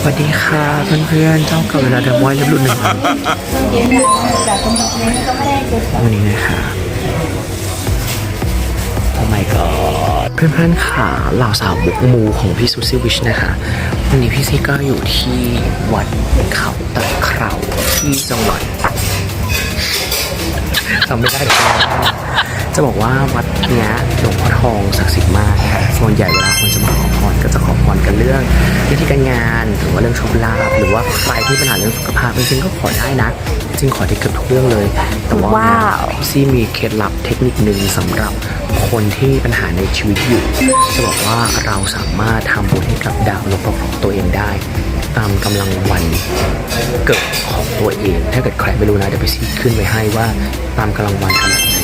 สวัสดีค่ะเพื่อนๆเจ้ากับเวลาเดมอยเล็บหลุดหนึ่งวันนี้นะคะโอ้ my god เพื่อนๆค่ะเหล่าสาวบุกมูของพี่ซูซี่วิชนะคะ วันนี้พี่ซี่ก็อยู่ที่วัดเขาตะเคราที่จังหวัดจำไม่ได้เลยจะบอกว่าวัดเนี้ยหลวงพ่อทองศักดิ์สิทธิ์มากส่วนใหญ่เวลาคนจะมาข อพรก็จะขอพรกันเรื่องวิธีการงานหรือว่าเรื่องโชคลาภหรือว่าใครที่ปัญหาเรื่องสุขภาพจริงๆก็ขอได้นะจริงขอได้เกือบทุกเรื่องเลย แต่ว่าว้าวพี่ซี่มีเคล็ดลับเทคนิคหนึ่งสำหรับคนที่มีปัญหาในชีวิตอยู่ จะบอกว่าเราสามารถทำบุญให้กับดาวลบของตัวเองได้ ตามกำลังวันเกิดของตัวเอง ถ้าเกิดใครไม่รู้นะเดี๋ยวไปซีขึ้นไว้ให้ว่าตามกำลังวันขนาดไหน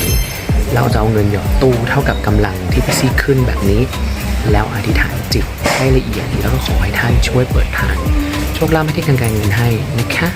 เราจะเอาเงินหยอดตู้เท่ากับกำลังที่พี่ซี่ขึ้นแบบนี้ แล้วอธิษฐานจิตให้ละเอียด แล้วก็ขอให้ท่านช่วยเปิดทางโชคลาภให้ที่การเงินให้นะคะ